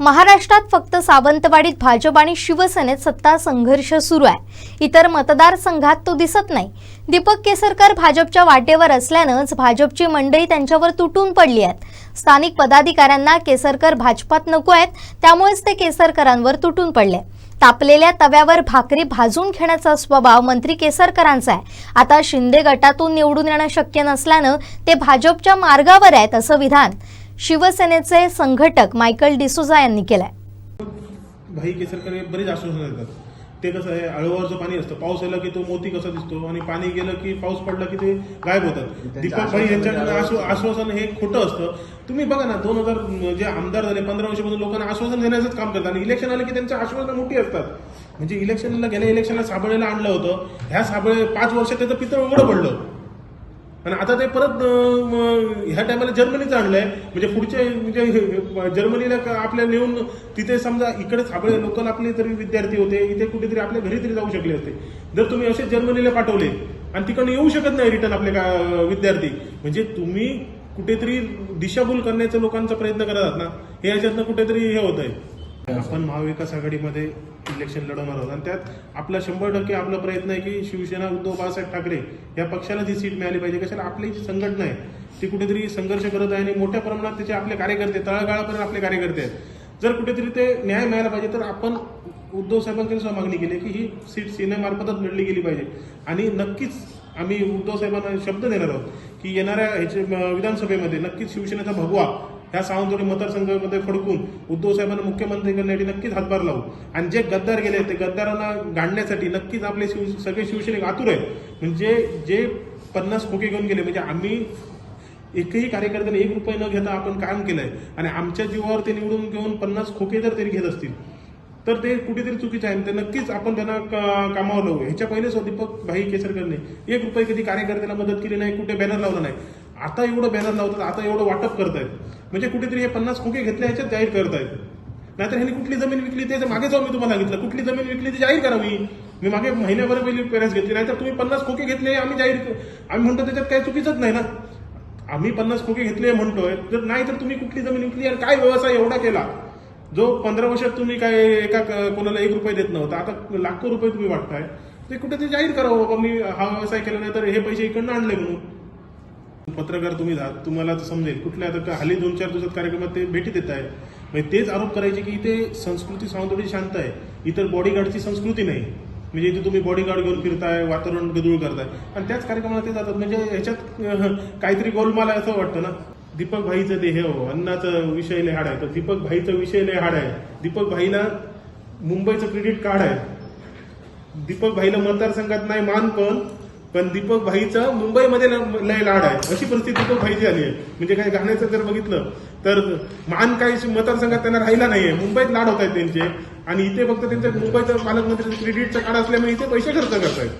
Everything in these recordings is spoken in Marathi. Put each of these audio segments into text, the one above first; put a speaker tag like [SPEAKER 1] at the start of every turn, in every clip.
[SPEAKER 1] महाराष्ट्रात फक्त सावंतवाडीत भाजप आणि शिवसेनेत सत्ता संघर्ष सुरू आहे. इतर मतदारसंघात तो दिसत नाही. दीपक केसरकर भाजपच्या वाटेवर असल्यानंच भाजपची मंडळी त्यांच्यावर तुटून पडली आहेत. स्थानिक पदाधिकाऱ्यांना केसरकर भाजपात नको आहेत त्यामुळेच ते केसरकरांवर तुटून पडले. तापलेल्या तव्यावर भाकरी भाजून घेण्याचा स्वभाव मंत्री केसरकरांचा आहे. आता शिंदे गटातून निवडून येणं शक्य नसल्यानं ते भाजपच्या मार्गावर आहेत असं विधान. शिवसेनेचे संघटक मायकल डिसोजा यांनी केलंय.
[SPEAKER 2] भाई केसरकर हे बरेच आश्वासन देतात. ते कसं आहे अळूवरचं पाणी असतं. पाऊस आला की तो मोती कसा दिसतो? आणि पाणी गेलं की पाऊस पडला की ते गायब होतात. दीपक भाई यांच्याकडे आश्व- आश्वासन हे खोटं असतं. तुम्ही बघा ना दोन हजार जे आमदार झाले पंधरा वर्षापासून लोकांना आश्वासन देण्याचंच काम करतात. आणि इलेक्शन आलं की त्यांची आश्वासनं मोठी असतात. म्हणजे इलेक्शनला गेल्या इलेक्शनला साबळेला आणलं होतं. ह्या साबळे पाच वर्षात त्याचं पितळ उघडं पडलं. आणि आता ते परत ह्या टायमाला जर्मनीचं आणलंय. म्हणजे पुढचे म्हणजे जर्मनीला आपल्या नेऊन तिथे समजा इकडे साबळे लोकल आपले तरी विद्यार्थी होते इथे कुठेतरी आपल्या घरी तरी जाऊ शकले असते. जर तुम्ही असे जर्मनीला पाठवले आणि तिकडनं येऊ शकत नाही रिटर्न आपले का विद्यार्थी. म्हणजे तुम्ही कुठेतरी दिशाभूल करण्याचा लोकांचा प्रयत्न करत आहात ना हे याच्यातनं कुठेतरी हे होत आहे आपण महाविकास आघाडीमध्ये इलेक्शन लढवणार आहोत. आणि त्यात आपला शंभर टक्के आपला प्रयत्न आहे की शिवसेना उद्धव बाळासाहेब ठाकरे या पक्षाला जी सीट मिळाली पाहिजे. कशाला? आपली जी संघटना आहे. ती कुठेतरी संघर्ष करत आहे आणि मोठ्या प्रमाणात त्याचे आपले कार्यकर्ते तळागाळापर्यंत आपले कार्यकर्ते आहेत. जर कुठेतरी ते न्याय मिळायला पाहिजे तर आपण उद्धव साहेबांकडे सुद्धा मागणी केली की ही सीट सेनेमार्फतच मिळली गेली पाहिजे. आणि नक्कीच आम्ही उद्धव साहेबांना शब्द देणार आहोत की येणाऱ्या ह्याचे विधानसभेमध्ये नक्कीच शिवसेनेचा भगवा ह्या सावंतवाडी मतदारसंघामध्ये फडकून उद्धव साहेबांना मुख्यमंत्री करण्यासाठी नक्कीच हातभार लावू. आणि जे गद्दार गेले ते गद्दारांना गाडण्यासाठी नक्कीच आपले शिव सगळे शिवसैनिक आतुर आहेत. म्हणजे जे पन्नास खोके घेऊन गेले म्हणजे आम्ही एकही कार्यकर्त्याने एक रुपये न घेता आपण काम केलंय. आणि आमच्या जीवावर ते निवडून घेऊन पन्नास खोके जर तरी घेत असतील तर ते कुठेतरी चुकीचं आहे. आणि ते नक्कीच आपण त्यांना का- कामावर लावू. ह्याच्या पहिलेच दीपक भाई केसरकरने एक रुपये कधी कार्यकर्त्याला मदत केली नाही कुठे बॅनर लावला नाही. आता एवढं बॅनर लावतात आता एवढं वाटप करतायत. म्हणजे कुठेतरी हे पन्नास खोके घेतले ह्याच्यात जाहीर करतायत. नाहीतर ह्यांनी कुठली जमीन विकली ते मागे जाऊन मी तुम्हाला सांगितलं कुठली जमीन विकली ती जाहीर करावी. मी मागे महिन्याभर पहिली पेरेस घेतली नाहीतर तुम्ही पन्नास खोके घेतले आम्ही जाहीर आम्ही म्हणतो त्याच्यात काही चुकीचंच नाही ना. आम्ही पन्नास खोके घेतले म्हणतोय जर नाही तर तुम्ही कुठली जमीन विकली आणि काय व्यवसाय एवढा केला. जो पंधरा वर्षात तुम्ही काय एका कोणाला एक रुपये देत नव्हता आता लाखो रुपये तुम्ही वाटताय ते कुठे ते जाहीर करावं बाबा मी हा व्यवसाय केला नाही तर हे पैसे इकडनं आणले म्हणून. पत्रकार तुम्ही जात तुम्हाला तर समजेल कुठल्या आता हल्ली दोन चार दिवसात कार्यक्रमात ते भेटी देत आहे. म्हणजे तेच आरोप करायचे की इथे संस्कृती सावंतवाडी शांत आहे. इतर बॉडीगार्डची संस्कृती नाही. म्हणजे इथे तुम्ही बॉडीगार्ड घेऊन फिरताय वातावरण गदूळ करताय. आणि त्याच कार्यक्रमाला ते जातात. म्हणजे ह्याच्यात काहीतरी गोलमाल आहे असं वाटतं ना. दीपक भाईचं ते हे हो अन्नाचं विषय लय हाड आहे. तर दीपक भाईचं विषय लय हाड आहे. दीपक भाईला मुंबईचं क्रेडिट कार्ड आहे. दीपक भाईला मतदारसंघात नाही मान पण पण दीपक भाईचं मुंबईमध्ये लय लाड आहे. अशी परिस्थिती दीपक भाईची आली आहे. म्हणजे काय गाण्याचं जर बघितलं तर मान काही मतदारसंघात त्यांना राहिला नाहीये. मुंबईत लाड होत आहेत त्यांचे. आणि इथे फक्त त्यांचं मुंबईचं पालकमंत्री क्रेडिटचं कार्ड असल्यामुळे इथे पैसे खर्च करतायत.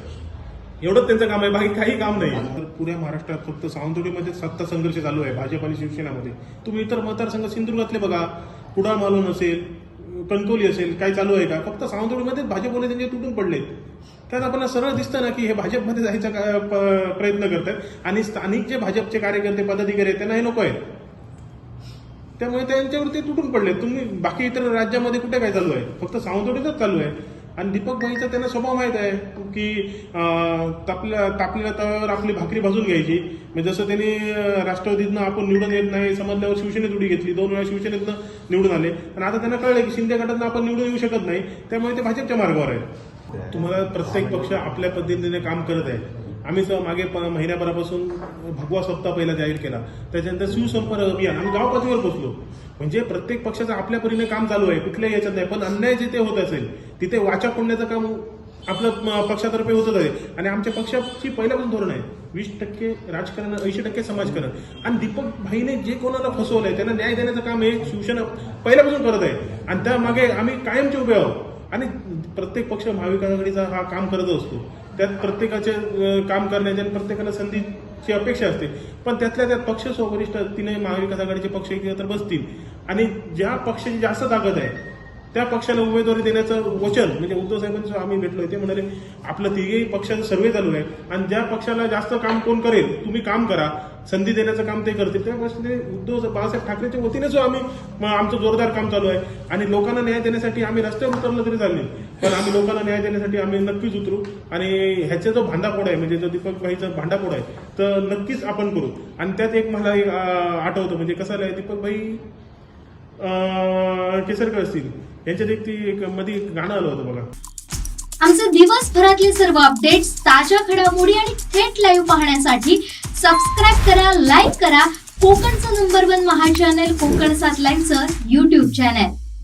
[SPEAKER 2] एवढंच त्यांचं काम आहे. बाकी काही काम नाही. तर पुऱ्या महाराष्ट्रात फक्त सावंतवाडीमध्ये सत्ता संघर्ष चालू आहे भाजप आणि शिवसेनामध्ये. तुम्ही इतर मतदारसंघ सिंधुदुर्गातले बघा. कुडाळ मालवण असेल कणकोली असेल काय चालू आहे का? फक्त सावंतवाडीमध्ये भाजपवाले त्यांचे तुटून पडले त्यात आपल्याला सरळ दिसतं ना की हे भाजपमध्ये जायचा का- प- प्रयत्न करतात आणि स्थानिक जे भाजपचे कार्यकर्ते पदाधिकारी आहेत त्यांना हे नको आहे त्यामुळे त्यांच्यावरती तुटून पडले तुम्ही बाकी इतर राज्यामध्ये कुठे काय चालू आहे? फक्त सावंतवाडीतच चालू आहे. आणि दीपक भाईचा त्यांना स्वभाव माहीत आहे की तापल्या तापलेल्या तव्यावर आपली भाकरी भाजून घ्यायची. म्हणजे जसं त्यांनी राष्ट्रवादीतनं आपण निवडून येत नाही समजल्यावर शिवसेनेत उडी घेतली. दोन वेळा शिवसेनेतनं निवडून आले. आणि आता त्यांना कळलं की शिंदे गटातनं आपण निवडून येऊ शकत नाही. त्यामुळे ते भाजपच्या मार्गावर आहेत. तुम्हाला प्रत्येक पक्ष आपल्या पद्धतीने काम करत आहे. आम्ही स- मागे प- महिन्याभरापासून भगवा सप्ताह पहिला जाहीर केला. त्याच्यानंतर शिवसंपर्क अभियान. आम्ही गाव पातळीवर पोहोचलो म्हणजे प्रत्येक पक्षाचं आपल्या परीने काम चालू आहे. कुठल्याही याच्यात नाही. पण अन्याय जिथे होत असेल तिथे वाचा फोडण्याचं काम आपलं पक्षातर्फे होतच आहे. आणि आमच्या पक्षाची पहिल्यापासून धोरण आहे. वीस टक्के राजकारण ऐंशी टक्के समाजकारण. आणि दीपक भाईने जे कोणाला फसवलंय त्यांना न्याय देण्याचं काम हे शिवसेना पहिल्यापासून करत आहे. आणि त्यामागे आम्ही कायमचे उभे आहोत. आणि प्रत्येक पक्ष महाविकास आघाडीचा हा काम करत असतो. त्यात प्रत्येकाचे काम करण्याची आणि प्रत्येकाला संधीची अपेक्षा असते. पण त्यातल्या त्यात पक्ष वरिष्ठ तीनही महाविकास आघाडीचे पक्ष एकत्र बसतील. आणि ज्या पक्षाची जास्त ताकद आहे त्या पक्षाला उमेदवारी देण्याचं वचन म्हणजे उद्धव साहेबांचं आम्ही भेटलोय ते म्हणाले आपलं तिघेही पक्षाचं सर्वे चालू आहे आणि ज्या पक्षाला जास्त काम कोण करेल तुम्ही काम करा संधी देण्याचं काम ते करतील. त्या पक्षाने उद्धव बाळासाहेब ठाकरेच्या वतीने जो आम्ही आमचं जोरदार काम चालू आहे. आणि लोकांना न्याय देण्यासाठी आम्ही रस्त्यावर उतरलं तरी चालेल. पण आम्ही लोकांना न्याय देण्यासाठी आम्ही नक्कीच उतरू. आणि ह्याचा जो भांडाफोड आहे म्हणजे जो दीपक भाईचा भांडाफोड आहे तर नक्कीच आपण करू. आणि त्यात एक मला एक आठवतं म्हणजे कसं आहे दीपक भाई केसरकर असतील. यांच्यात एक ती एक मध्ये एक गाणं आलं होतं बघा.
[SPEAKER 1] आमचे दिवसभरातले सर्व अपडेट्स ताज्या घडामोडी आणि थेट लाईव्ह पाहण्यासाठी सबस्क्राईब करा लाईक करा. कोकणचं नंबर वन महा चॅनल कोकण सात लाईनचं युट्यूब चॅनल